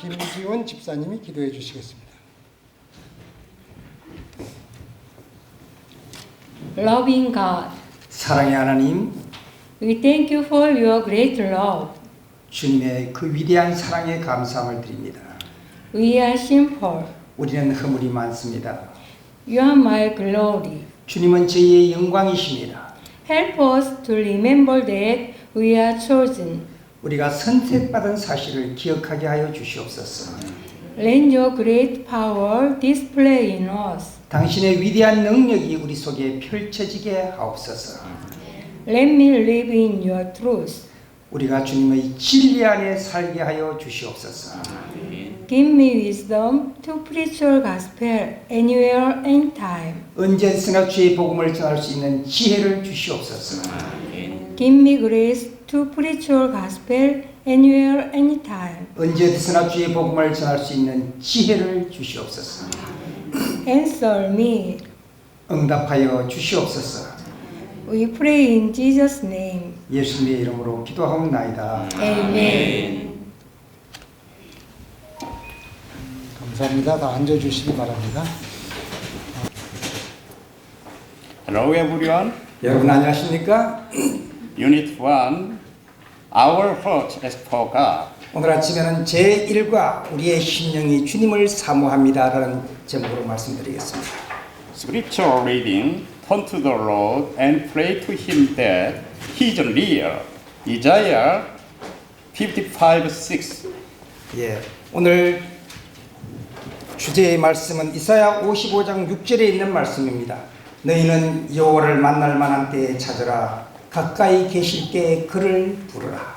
김지원 집사님이 기도해 주시겠습니다. Loving God, 사랑의 하나님, we thank you for your great love. 주님의 그 위대한 사랑에 감사함을 드립니다. We are sinful. 우리는 허물이 많습니다. You are my glory. 주님은 저희의 영광이십니다. Help us to remember that we are chosen. 우리가 선택받은 사실을 기억하게 하여 주시옵소서. Let your great power display in us. 당신의 위대한 능력이 우리 속에 펼쳐지게 하옵소서. Let me live in your truth. 우리가 주님의 진리 안에 살게 하여 주시옵소서. Give me wisdom to preach your gospel anywhere, anytime. 언제나 주의 복음을 전할 수 있는 지혜를 주시옵소서. Give me grace to preach your gospel anywhere, anytime. 언제나 주의 복음을 전할 수 있는 지혜를 주시옵소서. Answer me. 응답하여 주시옵소서. We pray in Jesus' name. 예수님의 이름으로 기도하옵나이다. Amen. 감사합니다. 다 앉아 주시기 바랍니다. Hello everyone. 여러분 안녕하십니까? Unit 1. Our heart is for God. 오늘 아침에는 제 1과 우리의 심령이 주님을 사모합니다라는 제목으로 말씀드리겠습니다. Scripture reading. Turn to the Lord and pray to Him that He is real. Isaiah 55:6. 예, 오늘 주제의 말씀은 이사야 55장 6절에 있는 말씀입니다. 너희는 여호와를 만날 만한 때에 찾으라 가까이 계실 때에 그를 부르라.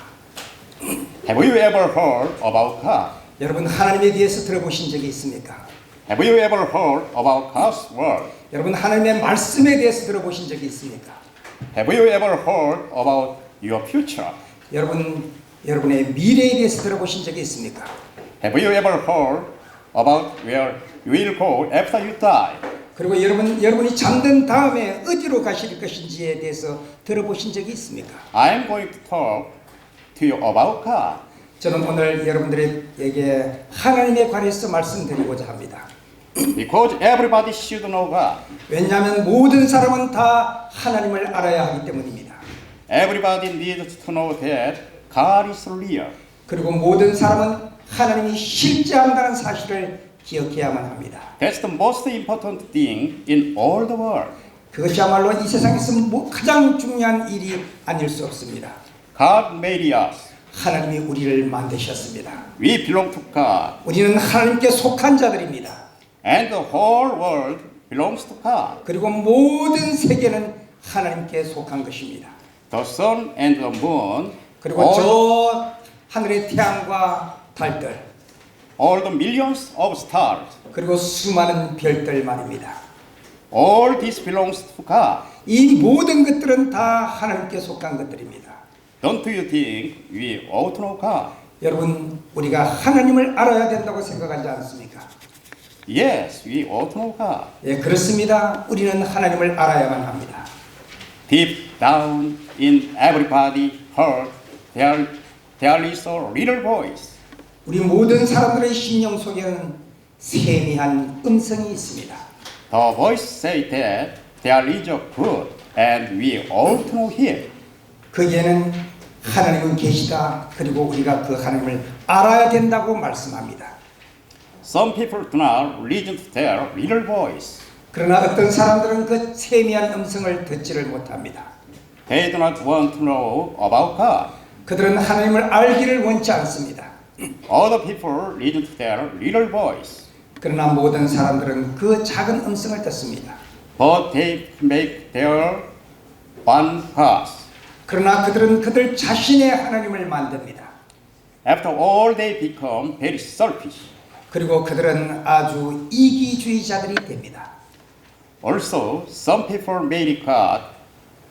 Have you ever heard about God? 여러분 하나님에 대해서 들어보신 적이 있습니까? Have you ever heard about God's word? 여러분 하나님의 말씀에 대해서 들어보신 적이 있습니까? Have you ever heard about your future? 여러분 여러분의 미래에 대해서 들어보신 적이 있습니까? Have you ever heard about where you will go after you die? 그리고 여러분 여러분이 잠든 다음에 어디로 가실 것인지에 대해서 들어보신 적이 있습니까? I'm going to talk to you about God. 저는 오늘 여러분들에게 하나님에 관해서 말씀드리고자 합니다. Because everybody should know God. 왜냐하면 모든 사람은 다 하나님을 알아야 하기 때문입니다. Everybody needs to know that God is real. 그리고 모든 사람은 하나님이 실제한다는 사실을 기억해야만 합니다. That's the most important thing in all the world. 그것이야말로 이 세상에서 뭐 가장 중요한 일이 아닐 수 없습니다. God made us. 하나님이 우리를 만드셨습니다. We belong to God. 우리는 하나님께 속한 자들입니다. And the whole world belongs to God. 그리고 모든 세계는 하나님께 속한 것입니다. The sun and the moon, 그리고 저 하늘의 태양과 달들, all the millions of stars, 그리고 수많은 별들 말입니다. All this belongs to God. 이 모든 것들은 다 하나님께 속한 것들입니다. Don't you think we ought to know God? 여러분, 우리가 하나님을 알아야 된다고 생각하지 않습니까? Yes, we ought to know God. 예, 그렇습니다. 우리는 하나님을 알아야만 합니다. Deep down in everybody heart, there, there is a little voice. 우리 모든 사람들의 심령 속에는 세미한 음성이 있습니다. The voice say that there is a good and we ought to know Him. 거기에는 하나님은 계시다. 그리고 우리가 그 하나님을 알아야 된다고 말씀합니다. Some people do not listen to their little voice. 그러나 어떤 사람들은 그 세미한 음성을 듣지를 못합니다. They do not want to know about God. 그들은 하나님을 알기를 원치 않습니다. Other people listen to their little voice, 그러나 모든 사람들은 그 작은 음성을 듣습니다. but they make their one path. 그러나 그들은 그들 자신의 하나님을 만듭니다. After all, they become very selfish. 그리고 그들은 아주 이기주의자들이 됩니다. Also, some people made God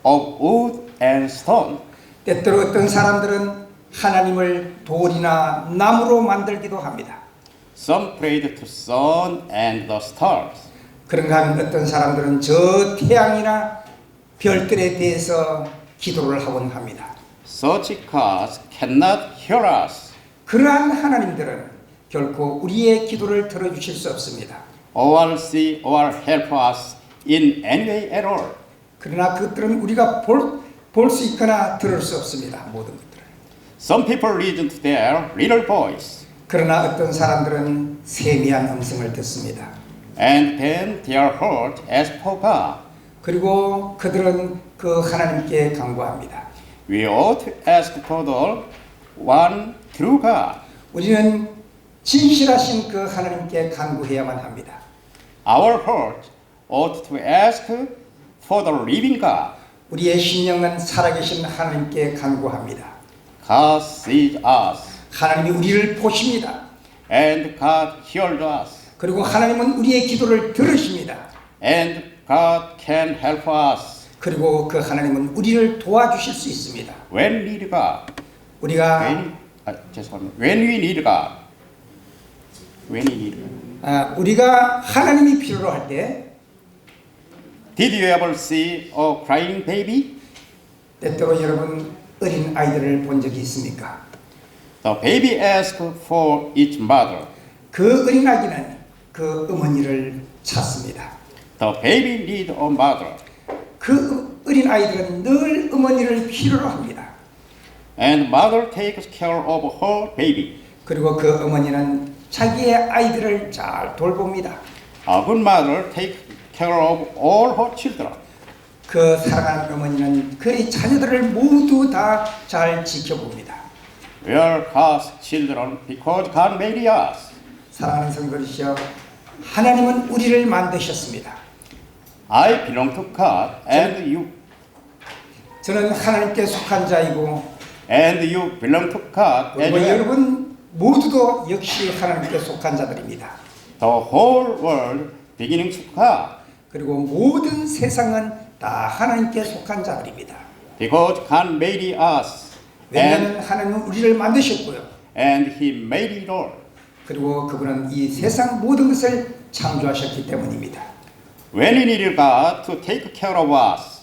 of wood and stone. 때때로 어떤 사람들은 하나님을 돌이나 나무로 만들기도 합니다. Some prayed to sun and the stars. 그런가 하면 어떤 사람들은 저 태양이나 별들에 대해서 기도를 하곤 합니다. Such gods cannot hear us. 그러한 하나님들은 결코 우리의 기도를 들어주실 수 없습니다. or see or help us in any way at all. 그러나 그것들은 우리가 볼수 있거나 들을 수 없습니다. 모든 것들을. Some people listen to their little voice, 그러나 어떤 사람들은 세미한 음성을 듣습니다. and then their heart asks for God. 그리고 그들은 그 하나님께 간구합니다. We ought to ask for the one true God. 우리는 진실하신 그 하나님께 간구해야만 합니다. Our heart ought to ask for the living God. 우리의 심령은 살아계신 하나님께 간구합니다. God sees us, 하나님이 우리를 보십니다. and God hears us, 그리고 하나님은 우리의 기도를 들으십니다. and God can help us 그리고 그 하나님은 우리를 도와주실 수 있습니다. when we need God. 우리가 When, 아, 죄송합니다. When we need God. When we need God. 아, 우리가 하나님이 필요로 할 때 Did you ever see a crying baby? 때때로 여러분 어린 아이들을 본 적이 있습니까? The baby asks for its mother. 그 어린 아기는 그 어머니를 찾습니다. The baby needs a mother. 그 어린 아이들은 늘 어머니를 필요로 합니다. And mother takes care of her baby. 그리고 그 어머니는 자기의 아이들을 잘 돌봅니다. A good mother takes care of all her children. 그 사랑하는 어머니는 그의 자녀들을 모두 다 잘 지켜봅니다. We are God's children because God made us. 사랑하는 성도리시여, 하나님은 우리를 만드셨습니다. I belong to God and you 저는 하나님께 속한 자이고 and you belong to God as 그리고 well. 여러분 모두도 역시 하나님께 속한 자들입니다. The whole world beginning to God 그리고 모든 세상은 다 하나님께 속한 자들입니다. because God made us and, 왜냐하면 하나님은 우리를 만드셨고요. and He made it all. 그리고 그분은 이 세상 모든 것을 창조하셨기 때문입니다. When we need God to take care of us,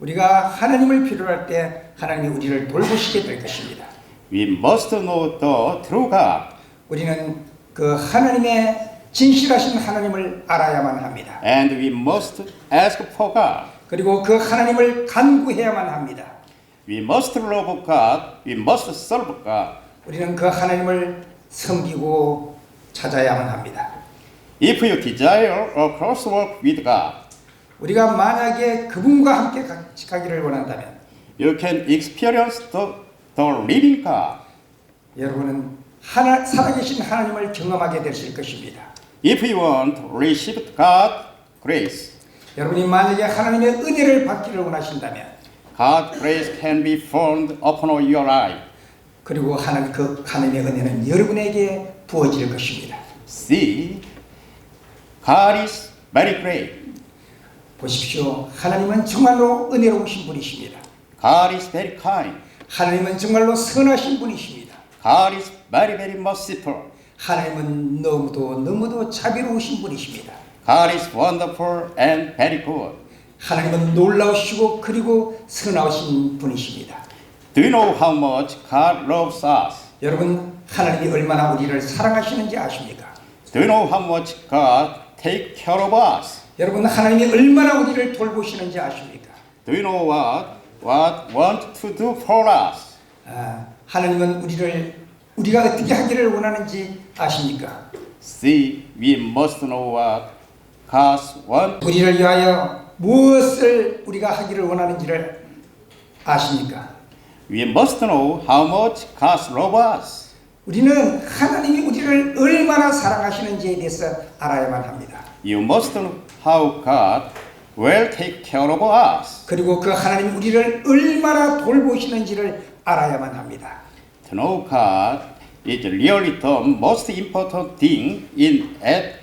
우리가 하나님을 필요로 할때 하나님이 우리를 돌보시게 될 것입니다. we must know the true God 우리는 그 하나님의 진실하신 하나님을 알아야만 합니다. and we must ask for God. 그리고 그 하나님을 간구해야만 합니다. We must love God. We must serve God. 우리는 그 하나님을 섬기고 찾아야만 합니다. If you desire a close walk with God, 우리가 만약에 그분과 함께 같이 가기를 원한다면 you can experience the, the living God. 여러분은 하나, 살아계신 하나님을 경험하게 되실 것입니다. If you want to receive God's grace, 여러분이 만약에 하나님의 은혜를 받기를 원하신다면 God's grace can be found upon your life. 그리고 하나님 그 하나님의 은혜는 여러분에게 부어질 것입니다. See, God is very great. 보십시오. 하나님은 정말로 은혜로우신 분이십니다. God is very kind. 하나님은 정말로 선하신 분이십니다. God is very, very merciful. 하나님은 너무도 너무도 자비로우신 분이십니다. God is wonderful and very good. 하나님은 놀라우시고 그리고 선하신 분이십니다. Do you know how much God loves us? 여러분 하나님이 얼마나 우리를 사랑하시는지 아십니까? Do you know how much God take care of us? 여러분 하나님이 얼마나 우리를 돌보시는지 아십니까? Do you know what what want to do for us? 아, 하나님은 우리를 우리가 어떻게 하기를 원하는지 아십니까? See, we must know what God want. 우리를 위하여 무엇을 우리가 하기를 원하는지를 아십니까? We must know how much God loves us. 우리는 하나님이 우리를 얼마나 사랑하시는지에 대해서 알아야만 합니다. You must know how God will take care of us. 그리고 그 하나님이 우리를 얼마나 돌보시는지를 알아야만 합니다. To know God is really the most important thing in uh,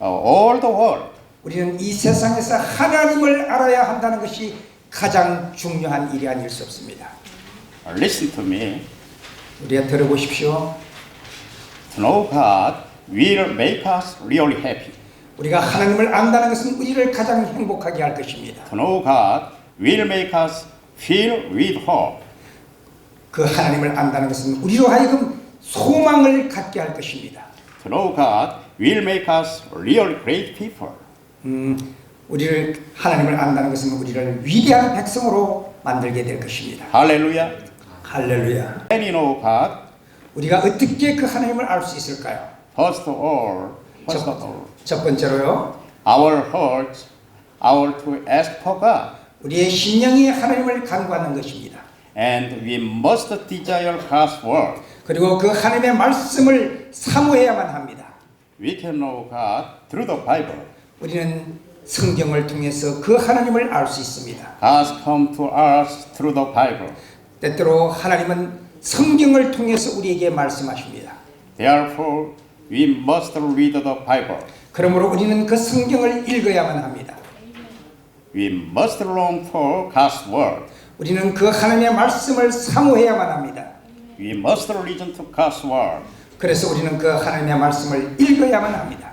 all the world. 우리는 이 세상에서 하나님을 알아야 한다는 것이 가장 중요한 일이 아닐 수 없습니다. Listen to me. 우리가 들어보십시오. To know God will make us really happy. 우리가 하나님을 안다는 것은 우리를 가장 행복하게 할 것입니다. To know God will make us feel with hope. 그 하나님을 안다는 것은 우리로 하여금 소망을 갖게 할 것입니다. to know God will make us real great people. 음, 우리를 하나님을 안다는 것은 우리를 위대한 백성으로 만들게 될 것입니다. 할렐루야. When you know God, 우리가 어떻게 그 하나님을 알 수 있을까요? first of all, first of all, 첫, 첫 번째로요. our hearts, our to ask for God, 우리의 심령이 하나님을 간구하는 것입니다. and we must desire God's word. 그리고 그 하나님의 말씀을 사모해야만 합니다. We can know God through the Bible. 우리는 성경을 통해서 그 하나님을 알 수 있습니다. God's come to us through the Bible. 때때로 하나님은 성경을 통해서 우리에게 말씀하십니다. Therefore, we must read the Bible. 그러므로 우리는 그 성경을 읽어야만 합니다. We must long for God's word. 우리는 그 하나님의 말씀을 사모해야만 합니다. We must listen to God's word. 그래서 우리는 그 하나님의 말씀을 읽어야만 합니다.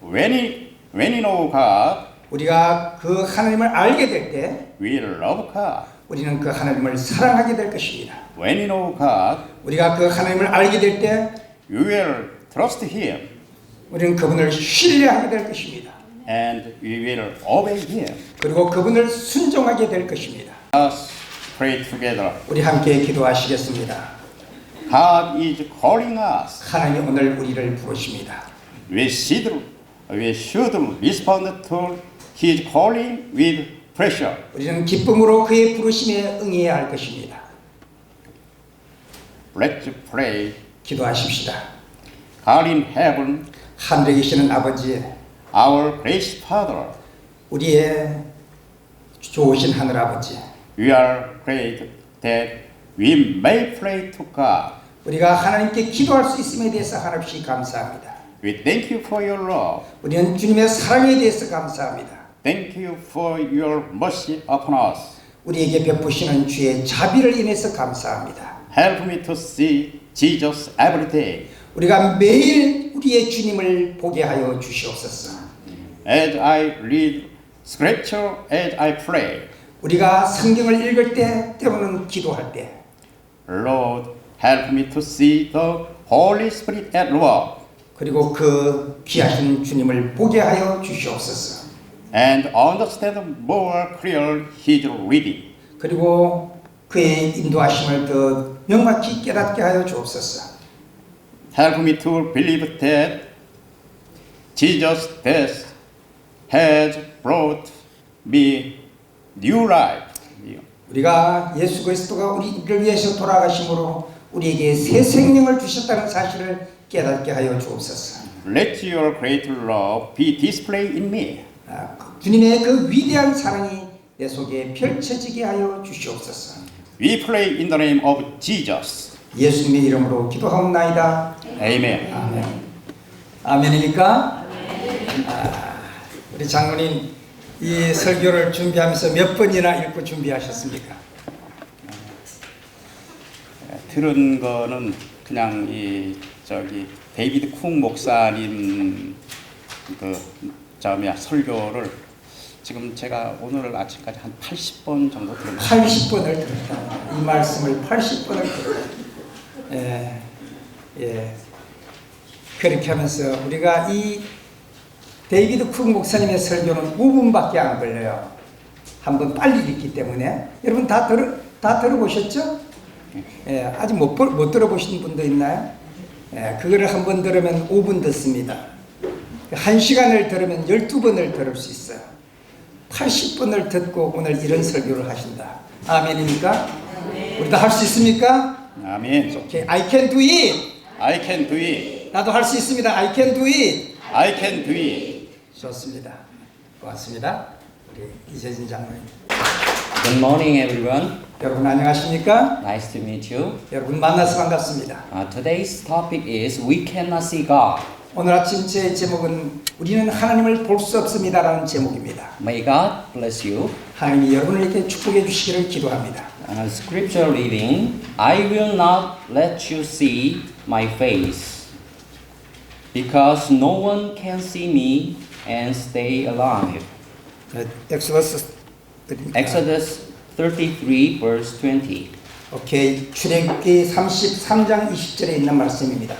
When when we know God, 우리가 그 하나님을 알게 될 때 we love God. 우리는 그 하나님을 사랑하게 될 것입니다. When we know God, 우리가 그 하나님을 알게 될 때 you will trust Him 우리는 그분을 신뢰하게 될 것입니다. and we will obey Him. 그리고 그분을 순종하게 될 것입니다. Let's pray together. 우리 함께 기도하시겠습니다. God is calling us. 하나님 오늘 우리를 부르십니다. We should, we should respond to His calling with pressure. 우리는 기쁨으로 그의 부르심에 응해야 할 것입니다. Let's pray. 기도하십시다. God in heaven, 하늘에 계시는 아버지, our gracious Father, 우리의 좋으신 하늘 아버지, we are great that we may pray to God. 우리가 하나님께 기도할 수 있음에 대해서 하나씩 감사합니다. We thank you for your love. 우리는 주님의 사랑에 대해서 감사합니다. Thank you for your mercy upon us. 우리에게 베푸시는 주의 자비를 인해서 감사합니다. Help me to see Jesus every day. 우리가 매일 우리의 주님을 보게 하여 주시옵소서. As I read scripture, as I pray, 우리가 성경을 읽을 때, 때로는 기도할 때, Lord, help me to see the Holy Spirit at work 그리고 그 귀하신 주님을 보게 하여 주시옵소서. and understand more clear His reading. 그리고 그의 인도하심을 더 명확히 깨닫게 하여 주옵소서. Help me to believe that Jesus' death has brought me new life. 우리가 예수 그리스도가 우리를 위해서 돌아가심으로 우리에게 새 생명을 주셨다는 사실을 깨닫게 하여 주옵소서. Let your great love be displayed in me. 아, 주님의 그 위대한 사랑이 내 속에 펼쳐지게 하여 주시옵소서. We pray in the name of Jesus. 예수님의 이름으로 기도하옵나이다. Amen. 아멘. 아멘입니까? 아, 우리 장로님 이 설교를 준비하면서 몇 번이나 읽고 준비하셨습니까? 들은 거는 그냥 이 저기 데이비드 쿵 목사님 그 저뭐야 설교를 지금 제가 오늘 아침까지 한 80번 정도 들은 것 같아요. 80번을 들었다. 이 말씀을 80번을 들었다. 예, 예. 그렇게 하면서 우리가 이 데이비드 쿡 목사님의 설교는 5분밖에 안 걸려요. 한번 빨리 읽기 때문에 여러분 다 들어 다 들어보셨죠? 예, 아직 못, 볼- 못 들어보신 분도 있나요? 예, 그거를 한 번 들으면 5분 듣습니다. 한 시간을 들으면 12번을 들을 수 있어요. 80번을 듣고 오늘 이런 설교를 하신다. 아멘입니까? 우리도 할 수 있습니까? 아멘. 오케이. I can do it. I can do it. 나도 할 수 있습니다. I can do it. I can do it. 좋습니다. 고맙습니다. 우리 이재진 장로님. Good morning, everyone. 여러분 안녕하십니까? Nice to meet you. 여러분 만나서 반갑습니다. Uh, today's topic is We Cannot See God. 오늘 아침 제 제목은 우리는 하나님을 볼 수 없습니다라는 제목입니다. May God bless you. 하나님이 여러분에게 축복해 주시기를 기도합니다. Uh, scripture reading I will not let you see my face, because no one can see me and stay alive. 네, 엑소더스 드립니다. Exodus 33, verse 20. 오케이 출애굽기 33장 20절에 있는 말씀입니다.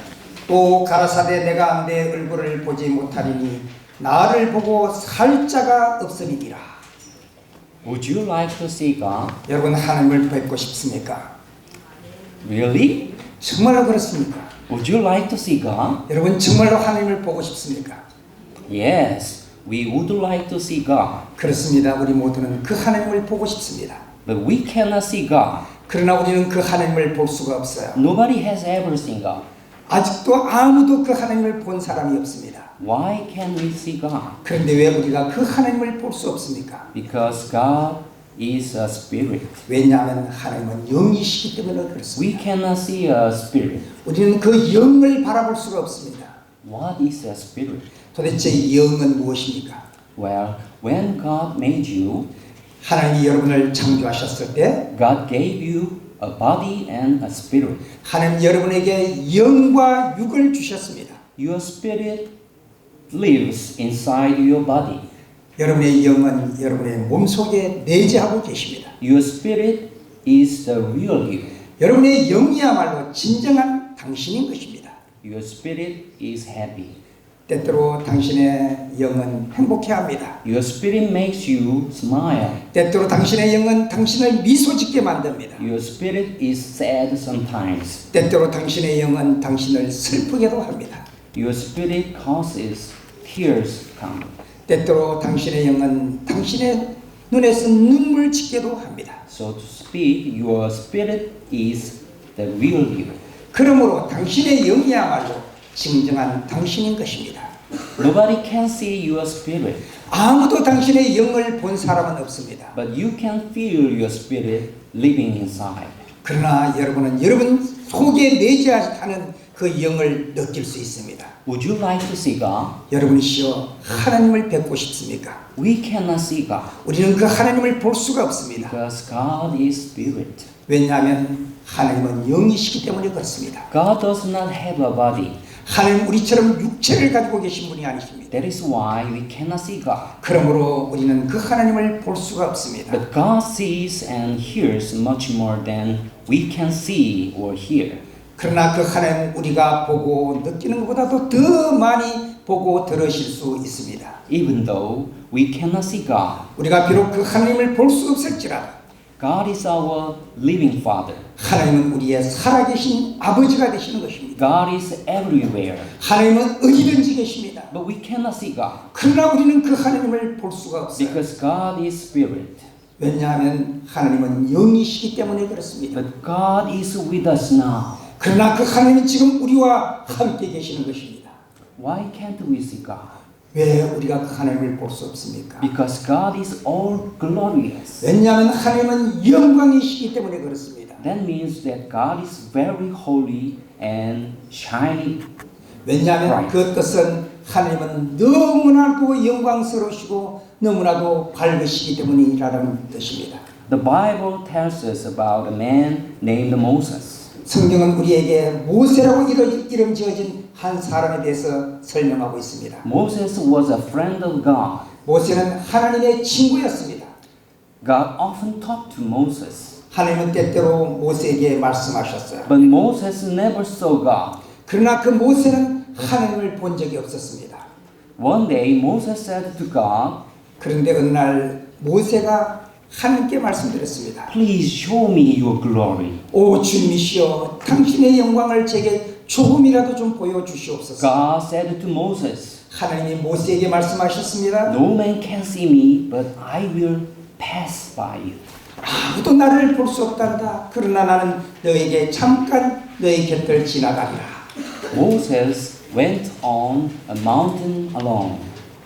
또 가라사대 내가 내 얼굴을 보지 못하리니 나를 보고 살 자가 없으리니라. Would you like to see God? 여러분 하나님을 뵙고 싶습니까? Really? 정말로 그렇습니까? Would you like to see God? 여러분 정말로 하나님을 보고 싶습니까? Yes, we would like to see God. 그렇습니다. 우리 모두는 그 하나님을 보고 싶습니다. But we cannot see God. 그러나 우리는 그 하나님을 볼 수가 없어요. Nobody has ever seen God. 아직도 아무도 그 하나님을 본 사람이 없습니다. Why can't we see God? 그런데 왜 우리가 그 하나님을 볼 수 없습니까? Because God is a spirit. 왜냐하면 하나님은 영이시기 때문에 We 그렇습니다. cannot see a spirit. 우리는 그 영을 바라볼 수가 없습니다. What is a spirit? 도대체 영은 무엇입니까? Well, when God made you, 하나님이 여러분을 창조하셨을 때 God gave you a body and a spirit. 하나님 여러분에게 영과 육을 주셨습니다. Your spirit lives inside your body. 여러분의 영은 여러분의 몸 속에 내재하고 계십니다. Your spirit is the real you. 여러분의 영이야말로 진정한 당신인 것입니다. Your spirit is happy. 때때로 당신의 영은 행복해합니다. Your spirit makes you smile. 때때로 당신의 영은 당신을 미소 짓게 만듭니다. Your spirit is sad sometimes. 때때로 당신의 영은 당신을 슬프게도 합니다. Your spirit causes tears come. 때때로 당신의 영은 당신의 눈에서 눈물 짓게도 합니다. So to speak, your spirit is the real you. 그러므로 당신의 영이야말로 진정한 당신인 것입니다. Nobody can see your spirit, 아무도 당신의 영을 본 사람은 없습니다. but you can feel your spirit living inside. 그러나 여러분은 여러분 속에 내재하는 그 영을 느낄 수 있습니다. Would you like to see God? 여러분이시여 하나님을 뵙고 싶습니까? We cannot see God 우리는 그 하나님을 볼 수가 없습니다. because God is spirit. 왜냐하면 하나님은 영이시기 때문에 그렇습니다. God does not have a body. 하나님 우리처럼 육체를 가지고 계신 분이 아니십니다. That is why we cannot see God. 그러므로 우리는 그 하나님을 볼 수가 없습니다. But God sees and hears much more than we can see or hear. 그러나 그 하나님 우리가 보고 느끼는 것보다도 더 많이 보고 들으실 수 있습니다. Even though we cannot see God, 우리가 비록 그 하나님을 볼 수 없을지라도 God is our living Father. 하나님은 우리의 살아계신 아버지가 되시는 것입니다. God is everywhere. 하나님은 어디든지 계십니다. But we cannot see God 그러나 우리는 그 하나님을 볼 수가 없어요. because God is spirit. 왜냐하면 하나님은 영이시기 때문에 그렇습니다. But God is with us now. 그러나 그 하나님은 지금 우리와 함께 계시는 것입니다. Why can't we see God? 왜 우리가 그 하나님을 볼 수 없습니까? Because God is all glorious. 왜냐하면 하나님은 영광이시기 때문에 그렇습니다. That means that God is very holy and shining. 왜냐하면 그 뜻은 하나님은 너무나도 영광스러우시고 너무나도 밝으시기 때문이라는 뜻입니다. The Bible tells us about a man named Moses. 성경은 우리에게 모세라고 이름 지어진 한 사람에 대해서 설명하고 있습니다. Moses was a friend of God. 모세는 하나님의 친구였습니다. God often talked to Moses, 하나님은 때때로 모세에게 말씀하셨어요. but Moses never saw God. 그러나 그 모세는 하나님을 본 적이 없었습니다. One day, Moses said to God, 그런데 어느 날 모세가 하나님께 말씀드렸습니다. Please show me your glory. 오 주님이시여 당신의 영광을 제게 조금이라도 좀 보여 주시옵소서. God said to Moses, 하나님이 모세에게 말씀하셨습니다. No man can see me, but I will pass by you. 아무도 나를 볼 수 없단다. 그러나 나는 너에게 잠깐 너의 곁을 지나가리라. Moses went on a mountain alone.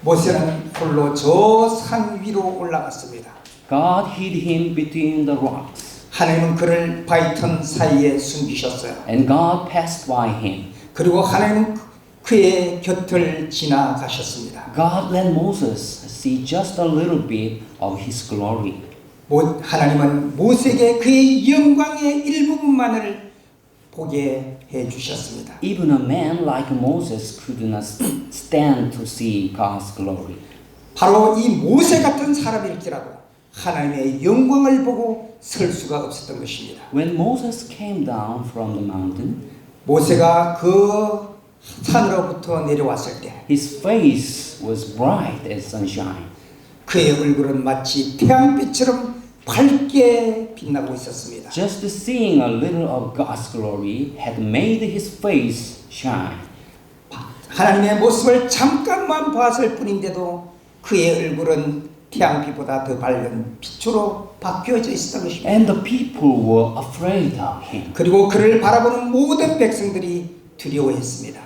모세는 홀로 저 산 위로 올라갔습니다. God hid him between the rocks, 하나님은 그를 바위턴 사이에 숨기셨어요. and God passed by him. 그리고 하나님은 그- 그의 곁을 지나가셨습니다. God let Moses see just a little bit of his glory. 모- 하나님은 모세에게 그의 영광의 일부분만을 보게 해 주셨습니다. Even a man like Moses could not stand to see God's glory. 바로 이 모세 같은 사람일지라도 하나님의 영광을 보고 설 수가 없었던 것입니다. When Moses came down from the mountain, 모세가 그 산으로부터 내려왔을 때 his face was bright as sunshine. 그의 얼굴은 마치 태양빛처럼 밝게 빛나고 있었습니다. Just seeing a little of God's glory had made his face shine. 하나님의 모습을 잠깐만 봤을 뿐인데도 그의 얼굴은 태양빛보다 더 밝은 빛으로 바뀌어져 있었던 것입니다. And the people were afraid of him. 그리고 그를 바라보는 모든 백성들이 두려워했습니다.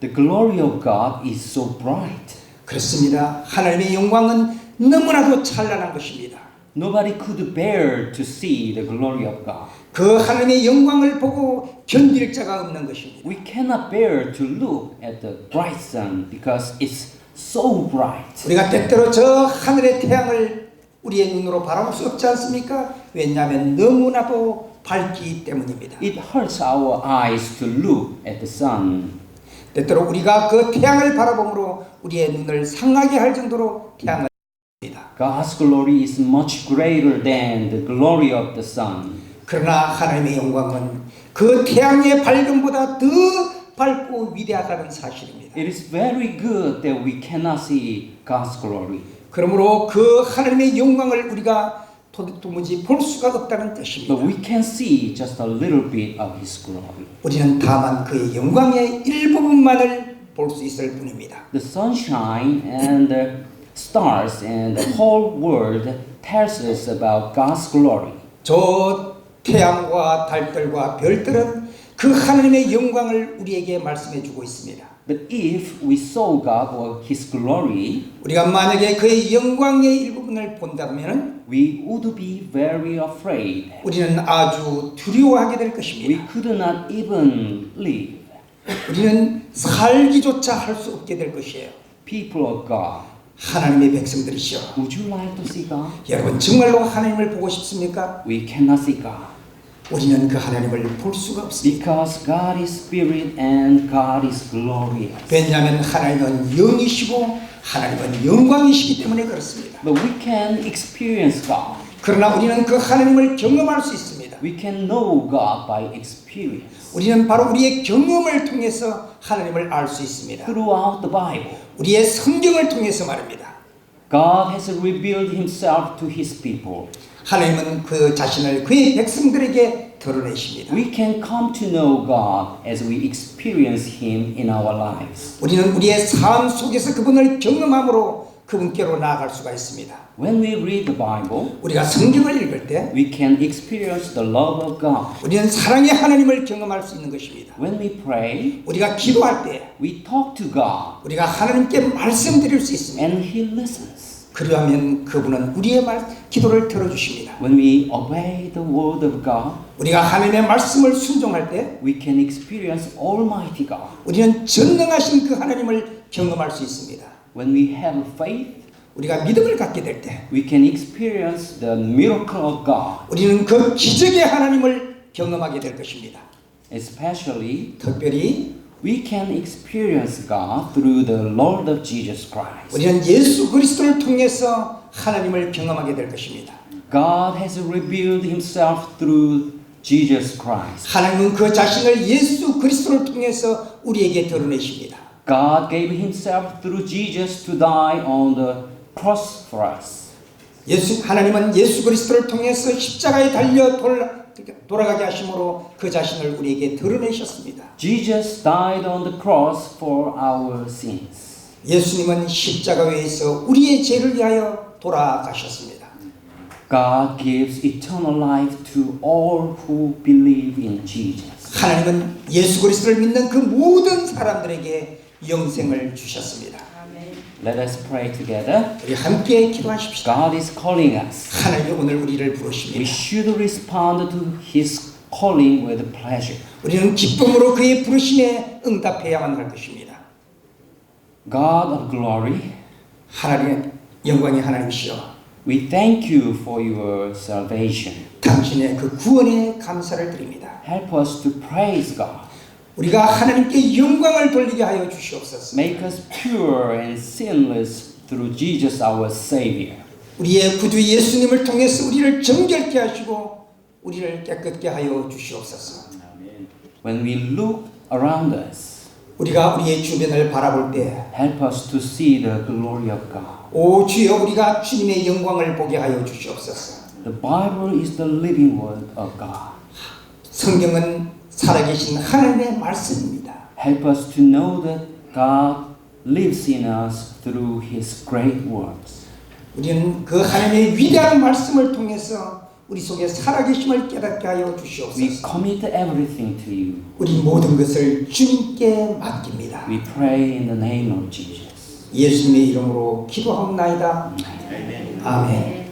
The glory of God is so bright. 그렇습니다. 하나님의 영광은 너무나도 찬란한 것입니다. Nobody could bear to see the glory of God. 그 하나님의 영광을 보고 견딜 자가 없는 것입니다. We cannot bear to look at the bright sun because it's so bright. 우리가 때때로 저 하늘의 태양을 우리의 눈으로 바라볼 수 없지 않습니까? 왜냐하면 너무나도 밝기 때문입니다. It hurts our eyes to look at the sun. 때때로 우리가 그 태양을 바라봄으로 우리의 눈을 상하게 할 정도로 태양을 봅니다. God's glory is much greater than the glory of the sun. 그러나 하나님의 영광은 그 태양의 밝음보다 더 밝고 위대하다는 사실입니다. It is very good that we cannot see God's glory. 그러므로 그 하나님의 영광을 우리가 도- 도무지 볼 수가 없다는 But 뜻입니다. we can see just a little bit of His glory. 우리는 다만 그의 영광의 일부분만을 볼 수 있을 뿐입니다. The sunshine and the stars and the whole world tells us about God's glory. 저 태양과 달들과 별들은 그 하나님의 영광을 우리에게 말씀해 주고 있습니다. But if we saw God or His glory, 우리가 만약에 그의 영광의 일부분을 본다면 we would be very afraid. 우리는 아주 두려워하게 될 We 것입니다. could not even live. 우리는 살기조차 할 수 없게 될 것이에요. People of God, 하나님의 백성들이시여. would you like to see God? 여러분 정말로 하나님을 보고 싶습니까? We cannot see God. 우리는 그 하나님을 볼 수가 없습니다. Because God is spirit and God is glorious. 왜냐하면 하나님은 영이시고 하나님은 영광이시기 때문에 그렇습니다. But we can experience God. 그러나 우리는 그 하나님을 경험할 수 있습니다. We can know God by experience. 우리는 바로 우리의 경험을 통해서 하나님을 알 수 있습니다. Throughout the Bible, 우리의 성경을 통해서 말입니다. God has revealed himself to his people. 하나님은 그 자신을 그의 백성들에게 드러내십니다. We can come to know God as we experience him in our lives. 우리는 우리의 삶 속에서 그분을 경험함으로 그분께로 나아갈 수가 있습니다. When we read the Bible, 우리가 성경을 읽을 때 we can experience the love of God. 우리는 사랑의 하나님을 경험할 수 있는 것입니다. When we pray, 우리가 기도할 때 we talk to God 우리가 하나님께 말씀드릴 수 있습니다. and he listens. 그러하면 그분은 우리의 말 기도를 들어주십니다. When we obey the word of God, 우리가 하나님의 말씀을 순종할 때 we can experience Almighty God. 우리는 전능하신 그 하나님을 경험할 수 있습니다. When we have faith, 우리가 믿음을 갖게 될 때 we can experience the miracle of God, 우리는 그 기적의 하나님을 경험하게 될 것입니다. especially 특별히 we can experience God through the Lord of Jesus Christ. 우리는 예수 그리스도를 통해서 하나님을 경험하게 될 것입니다. God has revealed himself through Jesus Christ. 하나님은 그 자신을 예수 그리스도를 통해서 우리에게 드러내십니다. God gave himself through Jesus to die on the cross for us. 예수 하나님은 예수 그리스도를 통해서 십자가에 달려 돌아, 돌아가게 하심으로 그 자신을 우리에게 드러내셨습니다. Jesus died on the cross for our sins. 예수님은 십자가 위에서 우리의 죄를 위하여 돌아가셨습니다. God gives eternal life to all who believe in Jesus. 하나님은 예수 그리스도를 믿는 그 모든 사람들에게 영생을 주셨습니다. Let us pray together. 우리 함께 기도하십시다. God is calling us. 하나님이 오늘 우리를 We 부르십니다. should respond to his calling with pleasure. 우리는 기쁨으로 그의 부르심에 응답해야만 할 것입니다. God of glory, 하나님의 영광의 하나님이시여 we thank you for your salvation. 당신의 그 구원에 감사를 드립니다. Help us to praise God. 우리가 하나님께 영광을 돌리게 하여 주시옵소서. Make us pure and sinless through Jesus our Savior. 우리의 구주 예수님을 통해서 우리를 정결케 하시고 우리를 깨끗게 하여 주시옵소서. When we look around us, 우리가 우리의 주변을 바라볼 때, help us to see the glory of God. 오 주여 우리가 주님의 영광을 보게 하여 주시옵소서. The Bible is the living word of God. 성경은 살아계신 하나님의 말씀입니다. Help us to know that God lives in us through His great words. 우리는 그 하나님의 위대한 말씀을 통해서 우리 속에 살아계심을 깨닫게 하여 We 주시옵소서. commit everything to you. 우리 모든 것을 주님께 맡깁니다. We pray in the name of Jesus. 예수님의 이름으로 기도하옵나이다. 아멘.